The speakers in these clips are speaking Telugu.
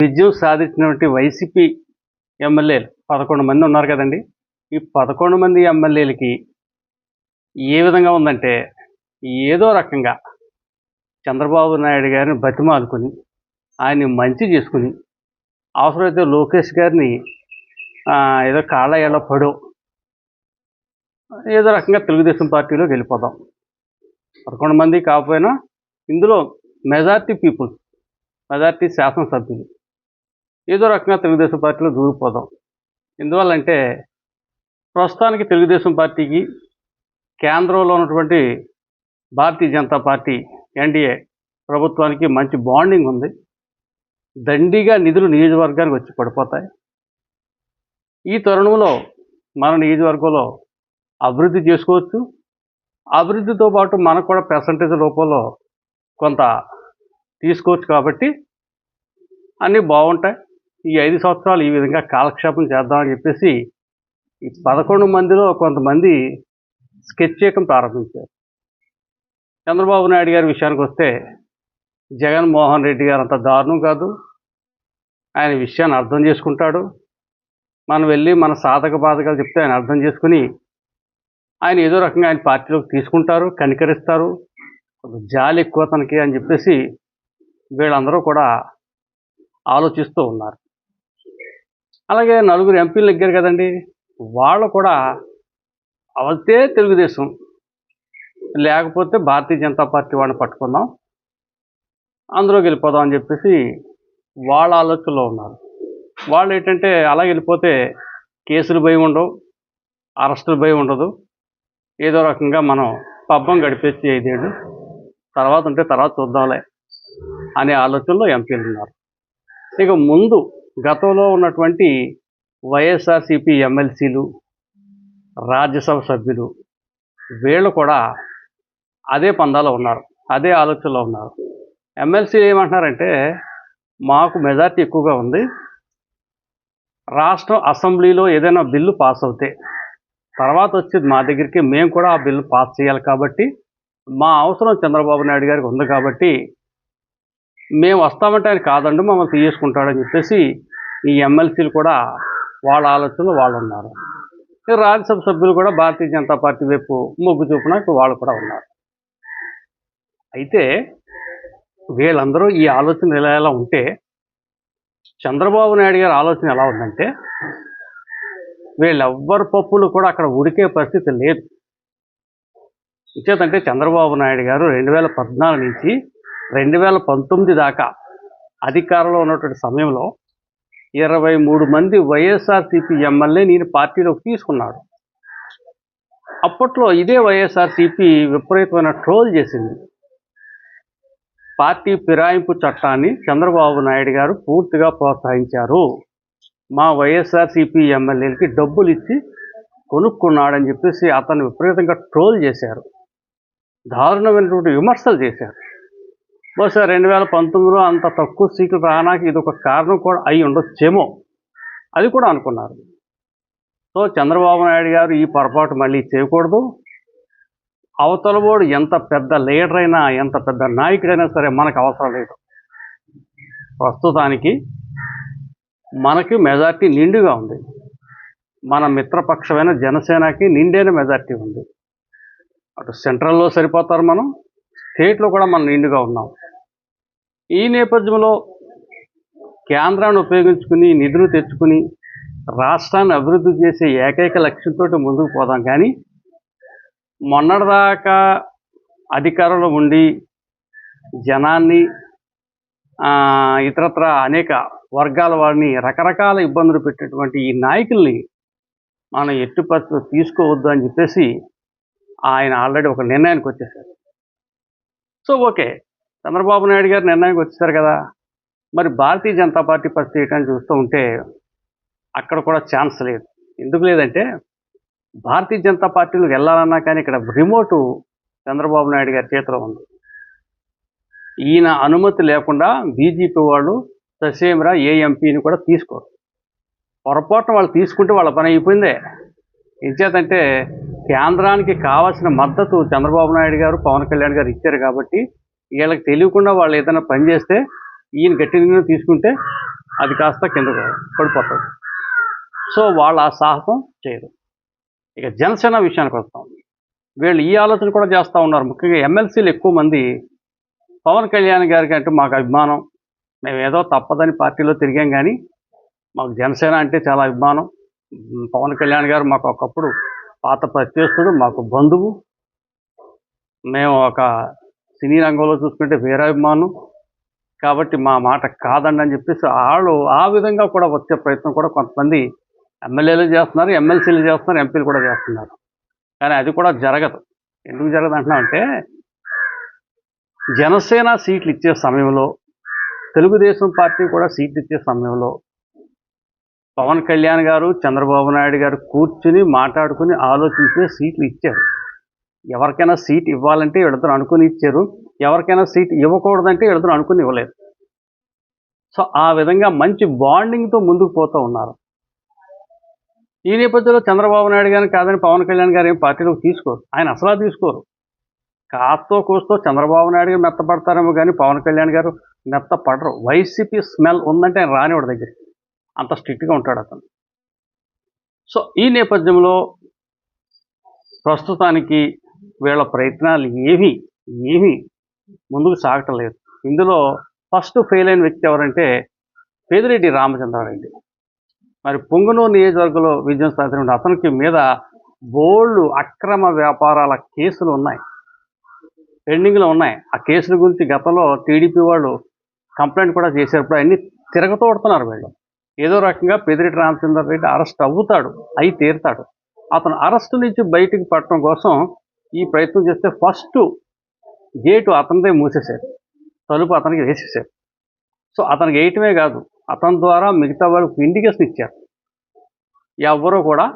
విజయం సాధించినటువంటి వైసీపీ ఎమ్మెల్యేలు పదకొండు మంది ఉన్నారు కదండి. ఈ పదకొండు మంది ఎమ్మెల్యేలకి ఏ విధంగా ఉందంటే ఏదో రకంగా చంద్రబాబు నాయుడు గారిని బతిమాలుకొని ఆయన్ని మంచి చేసుకుని అవసరమైతే లోకేష్ గారిని ఏదో కాళ్ళ ఎలా పడో ఏదో రకంగా తెలుగుదేశం పార్టీలోకి వెళ్ళిపోదాం. పదకొండు మంది కాకపోయినా ఇందులో మెజార్టీ పీపుల్ మెజార్టీ శాసనసభ్యులు ఏదో రకంగా తెలుగుదేశం పార్టీలో దూరిపోదాం. ఎందువల్లంటే ప్రస్తుతానికి తెలుగుదేశం పార్టీకి కేంద్రంలో ఉన్నటువంటి భారతీయ జనతా పార్టీ ఎన్డీఏ ప్రభుత్వానికి మంచి బాండింగ్ ఉంది. దండిగా నిధులు నియోజకవర్గానికి వచ్చి పడిపోతాయి. ఈ తరుణంలో మన నియోజకవర్గంలో అభివృద్ధి చేసుకోవచ్చు. అభివృద్ధితో పాటు మనకు కూడా పర్సంటేజ్ రూపంలో కొంత తీసుకోవచ్చు కాబట్టి అన్నీ బాగుంటాయి. ఈ ఐదు సంవత్సరాలు ఈ విధంగా కాలక్షేపం చేద్దామని చెప్పేసి ఈ పదకొండు మందిలో కొంతమంది స్కెచ్ చేయడం ప్రారంభించారు. చంద్రబాబు నాయుడు గారి విషయానికి వస్తే జగన్మోహన్ రెడ్డి గారు అంత దారుణం కాదు. ఆయన విషయాన్ని అర్థం చేసుకుంటాడు. మనం వెళ్ళి మన సాధక బాధకాలు చెప్తే ఆయన అర్థం చేసుకుని ఆయన ఏదో రకంగా ఆయన పార్టీలోకి తీసుకుంటారు కనికరిస్తారు. జాలి ఎక్కువ తనకి అని చెప్పేసి వీళ్ళందరూ కూడా ఆలోచిస్తూ ఉన్నారు. అలాగే నలుగురు ఎంపీలు నెగ్గారు కదండి. వాళ్ళు కూడా అవతే తెలుగుదేశం. లేకపోతే భారతీయ జనతా పార్టీ వాళ్ళని పట్టుకుందాం. అందులోకి వెళ్ళిపోదాం అని చెప్పేసి వాళ్ళ ఆలోచనలో ఉన్నారు. వాళ్ళు ఏంటంటే అలా వెళ్ళిపోతే కేసులు భయం ఉండవు అరెస్టులు భయం ఉండదు. ఏదో రకంగా మనం పబ్బం గడిపేసి ఐదేళ్ళు తర్వాత ఉంటే తర్వాత చూద్దాంలే అనే ఆలోచనలో ఎంపీలు ఉన్నారు. ఇక ముందు గతంలో ఉన్నటువంటి వైఎస్ఆర్సిపి ఎమ్మెల్సీలు రాజ్యసభ సభ్యులు వీళ్ళు కూడా అదే పందాలో ఉన్నారు అదే ఆలోచనలో ఉన్నారు. ఎమ్మెల్సీలు ఏమంటున్నారంటే మాకు మెజార్టీ ఎక్కువగా ఉంది. రాష్ట్రం అసెంబ్లీలో ఏదైనా బిల్లు పాస్ అవుతే తర్వాత వచ్చేది మా దగ్గరికి మేము కూడా ఆ బిల్లు పాస్ చేయాలి కాబట్టి మా అవసరం చంద్రబాబు నాయుడు గారికి ఉంది కాబట్టి మేము వస్తామంటే ఆయన కాదండి మమ్మల్ని తీసుకుంటాడని చెప్పేసి ఈ ఎమ్మెల్సీలు కూడా వాళ్ళ ఆలోచనలు వాళ్ళు ఉన్నారు. రాజ్యసభ సభ్యులు కూడా భారతీయ జనతా పార్టీ వైపు మొగ్గు చూపున వాళ్ళు కూడా ఉన్నారు. అయితే వీళ్ళందరూ ఈ ఆలోచన ఎలా ఎలా ఉంటే చంద్రబాబు నాయుడు గారి ఆలోచన ఎలా ఉందంటే వీళ్ళెవ్వరు పప్పులు కూడా అక్కడ ఉడికే పరిస్థితి లేదు. ఇచ్చేదంటే చంద్రబాబు నాయుడు గారు రెండు వేల పద్నాలుగు నుంచి రెండు వేల పంతొమ్మిది దాకా అధికారంలో ఉన్నటువంటి సమయంలో ఇరవై మూడు మంది వైఎస్ఆర్సీపీ ఎమ్మెల్యే నేను పార్టీలోకి తీసుకున్నాడు. అప్పట్లో ఇదే వైఎస్ఆర్సీపీ విపరీతమైన ట్రోల్ చేసింది. పార్టీ ఫిరాయింపు చట్టాన్ని చంద్రబాబు నాయుడు గారు పూర్తిగా ప్రోత్సహించారు. మా వైఎస్ఆర్సీపీ ఎమ్మెల్యేలకి డబ్బులు ఇచ్చి కొనుక్కున్నాడని చెప్పేసి అతను విపరీతంగా ట్రోల్ చేశారు. దారుణమైనటువంటి విమర్శలు చేశారు. బహుశా రెండు వేల పంతొమ్మిదిలో అంత తక్కువ సీట్లు రానాకి ఇది ఒక కారణం కూడా అయి ఉండొచ్చేమో అది కూడా అనుకున్నారు. సో చంద్రబాబు నాయుడు గారు ఈ పొరపాటు మళ్ళీ చేయకూడదు. అవతలబోడు ఎంత పెద్ద లీడర్ అయినా ఎంత పెద్ద నాయకుడైనా సరే మనకు అవసరం లేదు. ప్రస్తుతానికి మనకి మెజార్టీ నిండుగా ఉంది. మన మిత్రపక్షమైన జనసేనకి నిండైన మెజార్టీ ఉంది. అటు సెంట్రల్లో సరిపోతారు మనం స్టేట్లో కూడా మనం నిండుగా ఉన్నాం. ఈ నేపథ్యంలో కేంద్రాన్ని ఉపయోగించుకుని నిధులు తెచ్చుకుని రాష్ట్రాన్ని అభివృద్ధి చేసే ఏకైక లక్ష్యంతో ముందుకు పోదాం. కానీ మొన్నటిదాకా అధికారంలో ఉండి జనాన్ని ఇతరత్ర అనేక వర్గాల వారిని రకరకాల ఇబ్బందులు పెట్టేటువంటి ఈ నాయకుల్ని మనం ఎట్టి పరిస్థితులు తీసుకోవద్దు అని చెప్పేసి ఆయన ఆల్రెడీ ఒక నిర్ణయానికి వచ్చేసారు సో ఓకే. చంద్రబాబు నాయుడు గారు నిర్ణయానికి వచ్చేసారు కదా. మరి భారతీయ జనతా పార్టీ పరిస్థితి చూస్తూ ఉంటే అక్కడ కూడా ఛాన్స్ లేదు. ఎందుకు లేదంటే భారతీయ జనతా పార్టీలోకి వెళ్ళాలన్నా కానీ ఇక్కడ రిమోటు చంద్రబాబు నాయుడు గారి చేతిలో ఉంది. ఈయన అనుమతి లేకుండా బీజేపీ వాళ్ళు ససేమిరా ఏ ఎంపీని కూడా తీసుకోరు. పొరపాటున వాళ్ళు తీసుకుంటే వాళ్ళ పని అయిపోయిందే. ఎంచేతంటే కేంద్రానికి కావాల్సిన మద్దతు చంద్రబాబు నాయుడు గారు పవన్ కళ్యాణ్ గారు ఇచ్చారు కాబట్టి వీళ్ళకి తెలియకుండా వాళ్ళు ఏదైనా పని చేస్తే ఈయన గట్టి నిర్ణయం తీసుకుంటే అది కాస్త కింద పడిపోతుంది. సో వాళ్ళు ఆ సాహసం చేయరు ఇక జనసేన విషయానికి వస్తాం. వీళ్ళు ఈ ఆలోచన కూడా చేస్తూ ఉన్నారు. ముఖ్యంగా ఎమ్మెల్సీలు ఎక్కువ మంది పవన్ కళ్యాణ్ గారికి అంటే మాకు అభిమానం. మేము ఏదో తప్పదని పార్టీలో తిరిగాం కానీ మాకు జనసేన అంటే చాలా అభిమానం. పవన్ కళ్యాణ్ గారు మాకు ఒకప్పుడు పాత ప్రత్యస్తుడు మాకు బంధువు. మేము ఒక సినీ రంగంలో చూసుకుంటే వేరే అభిమానం కాబట్టి మా మాట కాదండి అని చెప్పేసి వాళ్ళు ఆ విధంగా కూడా వచ్చే ప్రయత్నం కూడా కొంతమంది ఎమ్మెల్యేలు చేస్తున్నారు ఎమ్మెల్సీలు చేస్తున్నారు ఎంపీలు కూడా చేస్తున్నారు. కానీ అది కూడా జరగదు. ఎందుకు జరగదు అంటున్నామంటే జనసేన సీట్లు ఇచ్చే సమయంలో తెలుగుదేశం పార్టీ కూడా సీట్లు ఇచ్చే సమయంలో పవన్ కళ్యాణ్ గారు చంద్రబాబు నాయుడు గారు కూర్చుని మాట్లాడుకుని ఆలోచించే సీట్లు ఇచ్చారు. ఎవరికైనా సీట్ ఇవ్వాలంటే వీళ్ళతో అనుకుని ఇచ్చారు. ఎవరికైనా సీట్ ఇవ్వకూడదంటే వీళ్ళతో అనుకుని ఇవ్వలేదు. సో ఆ విధంగా మంచి బాండింగ్తో ముందుకు పోతూ ఉన్నారు. ఈ నేపథ్యంలో చంద్రబాబు నాయుడు గారిని కాదని పవన్ కళ్యాణ్ గారు ఏం పార్టీలోకి తీసుకోరు. ఆయన అసలా తీసుకోరు. కాస్తో కూస్తో చంద్రబాబు నాయుడు గారు మెత్తపడతారేమో కానీ పవన్ కళ్యాణ్ గారు మెత్తపడరు. వైసీపీ స్మెల్ ఉందంటే ఆయన రానివాడి దగ్గరికి. అంత స్ట్రిక్ట్గా ఉంటాడు అతను. సో ఈ నేపథ్యంలో ప్రస్తుతానికి వీళ్ళ ప్రయత్నాలు ఏమీ ఏమీ ముందుకు సాగటం లేదు. ఇందులో ఫస్ట్ ఫెయిల్ అయిన వ్యక్తి ఎవరంటే పేదిరెడ్డి రామచంద్రారెడ్డి. మరి పొంగునూరు నియోజకవర్గంలో విజయం సాధించిన అతనికి మీద బోల్డ్ అక్రమ వ్యాపారాల కేసులు ఉన్నాయి. పెండింగ్లో ఉన్నాయి. ఆ కేసుల గురించి గతంలో టీడీపీ వాళ్ళు కంప్లైంట్ కూడా చేసేటప్పుడు అన్ని తిరగతోడుతున్నారు వీళ్ళు. ఏదో రకంగా పెదిరెడ్డి రామచంద్రారెడ్డి అరెస్ట్ అవుతాడు అయి తీరుతాడు. అతను అరెస్ట్ నుంచి బయటికి పట్టడం కోసం ఈ ప్రయత్నం చేస్తే ఫస్ట్ గేటు అతనిదే మూసేశారు. తలుపు అతనికి వేసేసారు సో అతనికి వేయటమే కాదు అతని ద్వారా మిగతా వాళ్ళకి ఇండికేషన్ ఇచ్చారు. ఎవరూ కూడా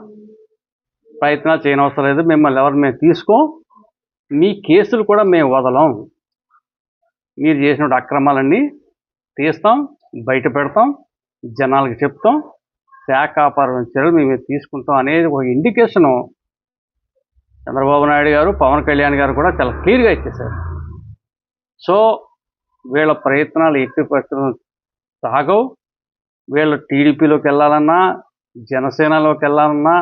ప్రయత్నాలు చేయనవసరం లేదు మిమ్మల్ని ఎవరు మేము తీసుకో మీ కేసులు కూడా మేము వదలం. మీరు చేసిన అక్రమాలన్నీ తీస్తాం బయట పెడతాం జనాలకు చెప్తాం శాఖాపరమైన చర్యలు మేము తీసుకుంటాం అనేది ఒక ఇండికేషను చంద్రబాబు నాయుడు గారు పవన్ కళ్యాణ్ గారు కూడా చాలా క్లియర్గా ఇచ్చేశారు. సో వీళ్ళ ప్రయత్నాలు ఎట్టి పరిస్థితుల్లో సాగవు. వీళ్ళు టీడీపీలోకి వెళ్ళాలన్నా జనసేనలోకి వెళ్ళాలన్నా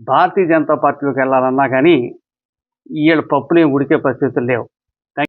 భారతీయ జనతా పార్టీలోకి వెళ్ళాలన్నా కానీ వీళ్ళ పప్పులు ఉడికే పరిస్థితులు లేవు.